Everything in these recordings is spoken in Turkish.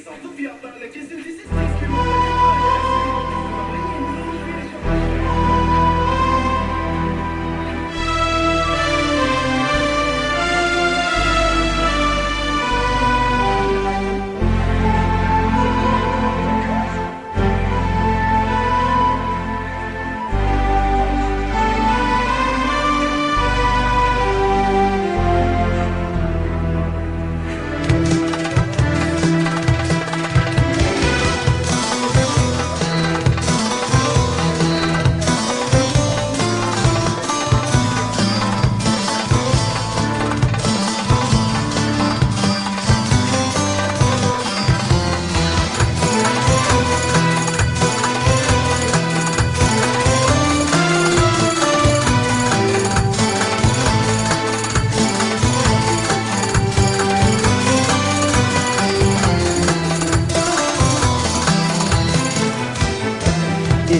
hesaplı fiyatlarla kesintisiz teslim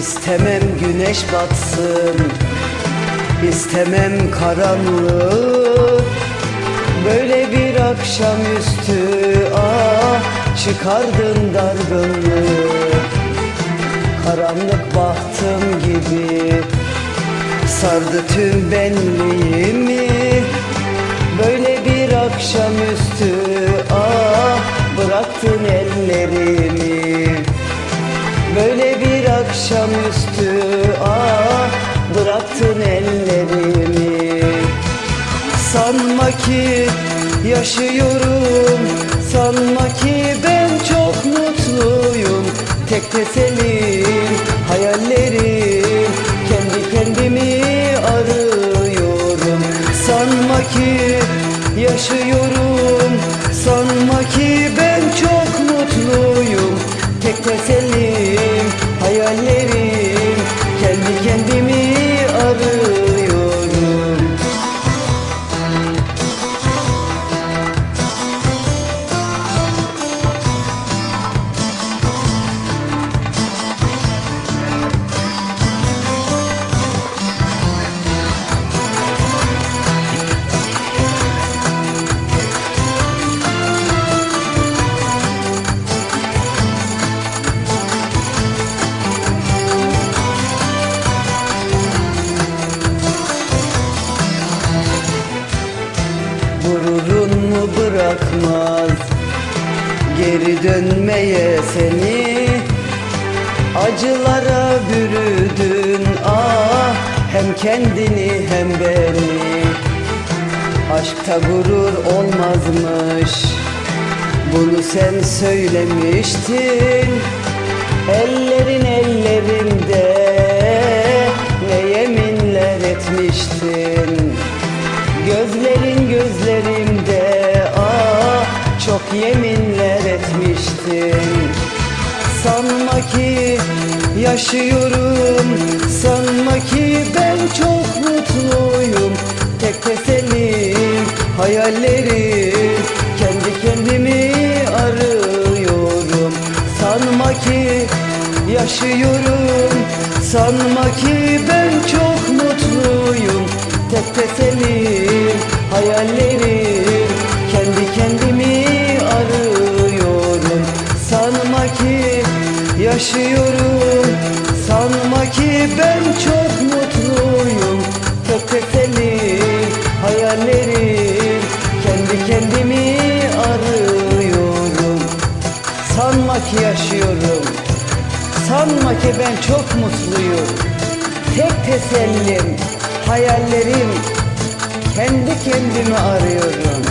İstemem güneş batsın İstemem karanlık. Böyle bir akşamüstü ah Çıkardın dargınlığı. Karanlık bahtım gibi Sardı tüm benliğimi. Böyle bir akşamüstü ah Bıraktın ellerimi. Böyle bir akşamüstü ah bıraktın ellerimi. Sanma ki yaşıyorum Sanma ki ben çok mutluyum. Tek teselim hayallerim Kendi kendimi arıyorum. Sanma ki yaşıyorum Gururun mu bırakmaz? Geri dönmeye seni Acılara bürüdün. Ah Hem kendini hem beni. Aşkta gurur olmazmış. Bunu sen söylemiştin. Ellerin ellerimde Ne yeminler etmiştin etmiştin Sanma ki yaşıyorum Sanma ki ben çok mutluyum. Tek teselim hayallerim Kendi kendimi arıyorum. Sanma ki yaşıyorum Sanma ki ben çok mutluyum. Tek teselim hayallerim yaşıyorum. Sanma ki ben çok mutluyum. Tek teselim hayallerim Kendi kendimi arıyorum. Sanma ki yaşıyorum. Sanma ki ben çok mutluyum. Tek tesellim hayallerim. Kendi kendimi arıyorum